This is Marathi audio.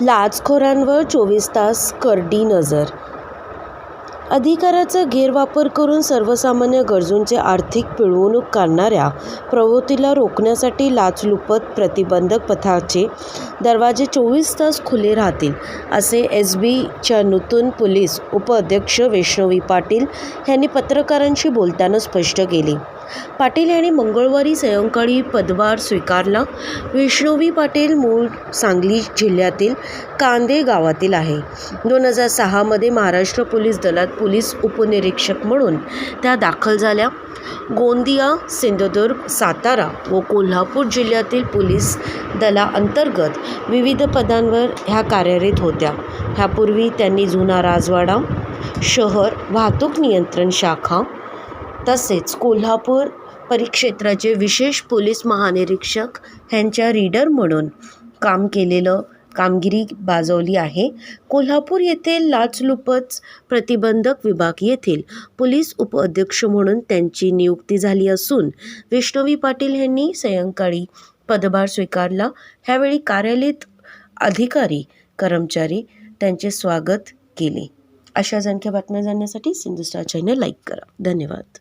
लाचखोरांवर चोवीस तास करडी नजर अधिकाराचा गैरवापर करून सर्वसामान्य गरजूंचे आर्थिक पिळवणूक करणाऱ्या प्रवृत्तीला रोखण्यासाठी लाचलुपत प्रतिबंधक पथाचे दरवाजे चोवीस तास खुले राहतील असे एस बीच्या नूतन पोलीस उपअध्यक्ष वैष्णवी पाटील यांनी पत्रकारांशी बोलताना स्पष्ट केले. पाटील यांनी मंगळवारी सायंकाळी पदभार स्वीकारला. वैष्णवी पाटील मूळ सांगली जिल्ह्यातील कांदे गावातील आहे. दोन हजार सहामध्ये महाराष्ट्र पोलीस दलात पोलीस उपनिरीक्षक म्हणून त्या दाखल झाल्या. गोंदिया सिंधुदुर्ग सातारा व कोल्हापूर जिल्ह्यातील पोलीस दलाअंतर्गत विविध पदांवर ह्या कार्यरत होत्या. ह्यापूर्वी त्यांनी जुना राजवाडा शहर वाहतूक नियंत्रण शाखा तसेच कोल्हापूर परिक्षेत्राचे विशेष पोलीस महानिरीक्षक ह्यांच्या रीडर म्हणून काम केलेलं कामगिरी बाजवली आहे. कोल्हापूर येथील लाचलुपच प्रतिबंधक विभाग येथील पोलीस उपअध्यक्ष म्हणून त्यांची नियुक्ती झाली असून वैष्णवी पाटील यांनी सायंकाळी पदभार स्वीकारला. ह्यावेळी कार्यालयीत अधिकारी कर्मचारी त्यांचे स्वागत केले. अशाच आणखी बातम्या जाणण्यासाठी सिंधुस्टार चॅनल लाईक करा. धन्यवाद.